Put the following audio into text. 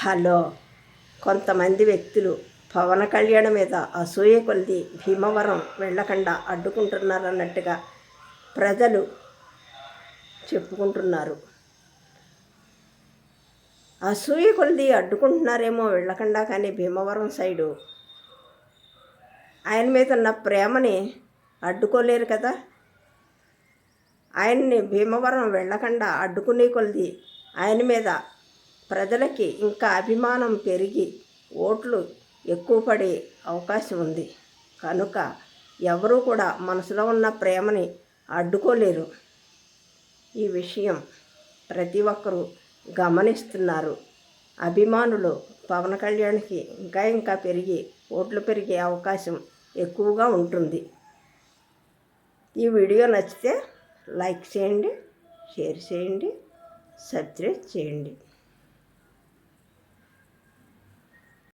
Hello. కొంతమంది వ్యక్తులు పవన్ కళ్యాణ్ మీద అసూయ కొలిది భీమవరం వెళ్ళకుండా అడ్డుకుంటున్నారన్నట్టుగా ప్రజలు చెప్పుకుంటున్నారు. అసూయ కొలిది అడ్డుకుంటున్నారేమో వెళ్ళకుండా కానీ భీమవరం సైడు. ఆయన మీద ఉన్న ప్రేమని అడ్డుకోలేరు కదా. ఆయన్ని భీమవరం వెళ్ళకుండా అడ్డుకునే కొలిది ఆయన మీద ప్రజలకి ఇంకా అభిమానం పెరిగి ఓట్లు ఎక్కువ పడే అవకాశం ఉంది. కనుక ఎవరూ కూడా మనసులో ఉన్న ప్రేమని అడ్డుకోలేరు. ఈ విషయం ప్రతి ఒక్కరూ గమనిస్తున్నారు. అభిమానులు పవన్ కళ్యాణ్కి ఇంకా ఇంకా పెరిగి ఓట్లు పెరిగే అవకాశం ఎక్కువగా ఉంటుంది. ఈ వీడియో నచ్చితే లైక్ చేయండి షేర్ చేయండి సబ్స్క్రైబ్ చేయండి.